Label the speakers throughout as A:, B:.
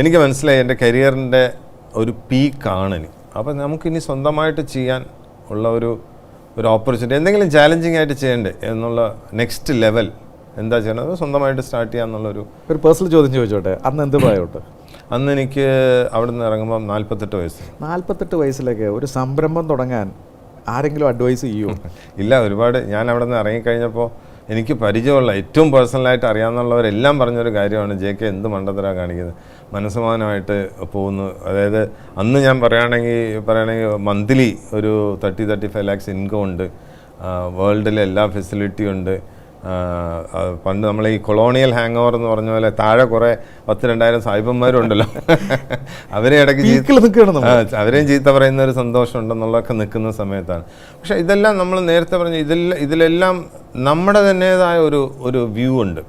A: എനിക്ക് മനസ്സിലായി എന്റെ കരിയറിന്റെ ഒരു പീക്കാണ് ഇനി. അപ്പോൾ നമുക്കിനി സ്വന്തമായിട്ട് ചെയ്യാൻ ഉള്ള ഒരു ഒരു ഓപ്പർച്യൂണിറ്റി എന്തെങ്കിലും ചാലഞ്ചിങ് ആയിട്ട് ചെയ്യണ്ടേ എന്നുള്ള നെക്സ്റ്റ് ലെവൽ എന്താ ചെയ്യണത് സ്വന്തമായിട്ട് സ്റ്റാർട്ട് ചെയ്യാന്നുള്ളൊരു
B: ഒരു പേഴ്സണൽ ചോദ്യം ചോദിച്ചോട്ടെ? അന്ന് എന്ത് പ്രായമുണ്ട്?
A: അന്ന് എനിക്ക് അവിടെ നിന്ന് ഇറങ്ങുമ്പോൾ നാൽപ്പത്തെട്ട് വയസ്സ്.
B: നാൽപ്പത്തെട്ട് വയസ്സിലൊക്കെ ഒരു സംരംഭം തുടങ്ങാൻ ആരെങ്കിലും അഡ്വൈസ് ചെയ്യുമോ
A: ഇല്ല ഒരുപാട്. ഞാൻ അവിടെ നിന്ന് ഇറങ്ങിക്കഴിഞ്ഞപ്പോൾ എനിക്ക് പരിചയമുള്ള ഏറ്റവും പേഴ്സണലായിട്ട് അറിയാവുന്നവരെല്ലാം പറഞ്ഞൊരു കാര്യമാണ് ജെ കെ എന്ത് മണ്ടത്തരാ കാണിക്കുന്നത്. മനസ്സമാനമായിട്ട് പോകുന്നു. അതായത് അന്ന് ഞാൻ പറയുകയാണെങ്കിൽ പറയുകയാണെങ്കിൽ മന്ത്ലി ഒരു thirty thirty five lakhs income ഉണ്ട് വേൾഡിലെ എല്ലാ ഫെസിലിറ്റിയും ഉണ്ട്. പണ്ട് നമ്മൾ ഈ കൊളോണിയൽ ഹാങ് ഓവർ എന്ന് പറഞ്ഞ പോലെ താഴെ കുറേ പത്ത് രണ്ടായിരം സായിപ്പന്മാരുണ്ടല്ലോ. അവരെ ഇടയ്ക്ക് അവരെയും ചീത്ത പറയുന്ന ഒരു സന്തോഷം ഉണ്ടെന്നുള്ളതൊക്കെ നിൽക്കുന്ന സമയത്താണ്. പക്ഷേ ഇതെല്ലാം നമ്മൾ നേരത്തെ പറഞ്ഞ ഇതെല്ലാം ഇതിലെല്ലാം നമ്മുടെ തന്നേതായ ഒരു ഒരു വ്യൂ ഉണ്ട്.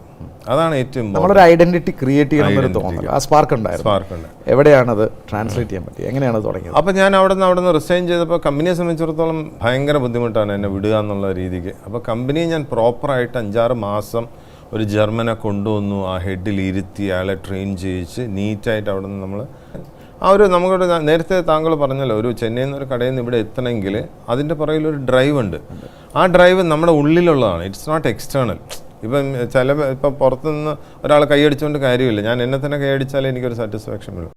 A: അതാണ് ഏറ്റവും
B: നമ്മളൊരു ഐഡന്റിറ്റി ക്രിയേറ്റ് ചെയ്യണം എന്നൊരു തോന്നൽ ആ സ്പാർക്ക് ഉണ്ടായിരുന്നു.
A: സ്പാർക്ക് ഉണ്ട്.
B: എവിടെയാണത് ട്രാൻസ്ലേറ്റ് ചെയ്യാൻ പറ്റി എങ്ങനെയാണ് തുടങ്ങിയത്?
A: അപ്പോൾ ഞാൻ അവിടെ നിന്ന് അവിടെ നിന്ന് റിസൈൻ ചെയ്തപ്പോൾ കമ്പനിയെ സംബന്ധിച്ചിടത്തോളം ഭയങ്കര ബുദ്ധിമുട്ടാണ് എന്നെ വിടുക എന്നുള്ള രീതിക്ക്. അപ്പോൾ കമ്പനിയെ ഞാൻ പ്രോപ്പറായിട്ട് അഞ്ചാറ് മാസം ഒരു ജർമ്മനെ കൊണ്ടുവന്നു ആ ഹെഡിൽ ഇരുത്തി അയാളെ ട്രെയിൻ ചെയ്യിച്ച് നീറ്റായിട്ട് അവിടെ നിന്ന് നമ്മൾ ആ ഒരു നമുക്കൊരു നേരത്തെ താങ്കൾ പറഞ്ഞല്ലോ ഒരു ചെന്നൈയിൽ നിന്ന് ഒരു കടയിൽ നിന്ന് ഇവിടെ എത്തണമെങ്കിൽ അതിന്റെ പുറകിൽ ഒരു ഡ്രൈവ് ഉണ്ട്. ആ ഡ്രൈവ് നമ്മുടെ ഉള്ളിലുള്ളതാണ്. ഇറ്റ്സ് നോട്ട് എക്സ്റ്റേണൽ ഇപ്പം ചില ഇപ്പം പുറത്തുനിന്ന് ഒരാൾ കൈയടിച്ചുകൊണ്ട് കാര്യമില്ല. ഞാൻ എന്നെ തന്നെ കൈയടിച്ചാലേ എനിക്കൊരു സാറ്റിസ്ഫാക്ഷൻ വരും.